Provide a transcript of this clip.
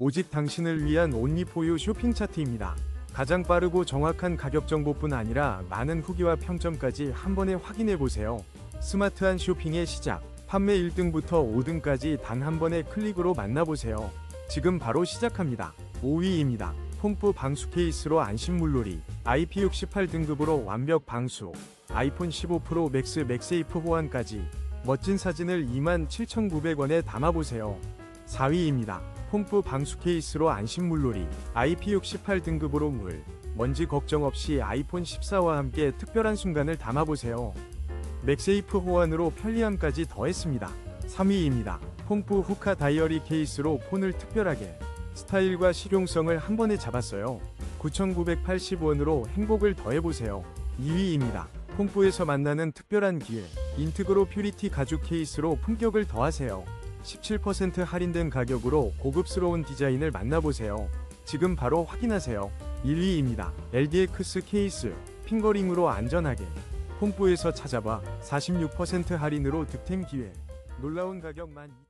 오직 당신을 위한 온리포유 쇼핑 차트입니다. 가장 빠르고 정확한 가격 정보뿐 아니라 많은 후기와 평점까지 한 번에 확인해 보세요. 스마트한 쇼핑의 시작. 판매 1등부터 5등까지 단 한 번의 클릭으로 만나보세요. 지금 바로 시작합니다. 5위입니다. 폼프 방수 케이스로 안심 물놀이. IP68 등급으로 완벽 방수. 아이폰 15 프로 맥스 맥세이프 호환까지. 멋진 사진을 27,900원에 담아보세요. 4위입니다. 폼프 방수 케이스로 안심 물놀이. IP68 등급으로 물. 먼지 걱정 없이 아이폰 14와 함께 특별한 순간을 담아보세요. 맥세이프 호환으로 편리함까지 더했습니다. 3위입니다. 폼프 후카 다이어리 케이스로 폰을 특별하게 스타일과 실용성을 한 번에 잡았어요. 9,980원으로 행복을 더해보세요. 2위입니다. pom프에서 만나는 특별한 기회 인트그로 퓨리티 가죽 케이스로 품격을 더하세요. 17% 할인된 가격으로 고급스러운 디자인을 만나보세요. 지금 바로 확인하세요. 1위입니다. LDX 케이스 핑거링으로 안전하게 pom프에서 찾아봐 46% 할인으로 득템 기회 놀라운 가격 12,000원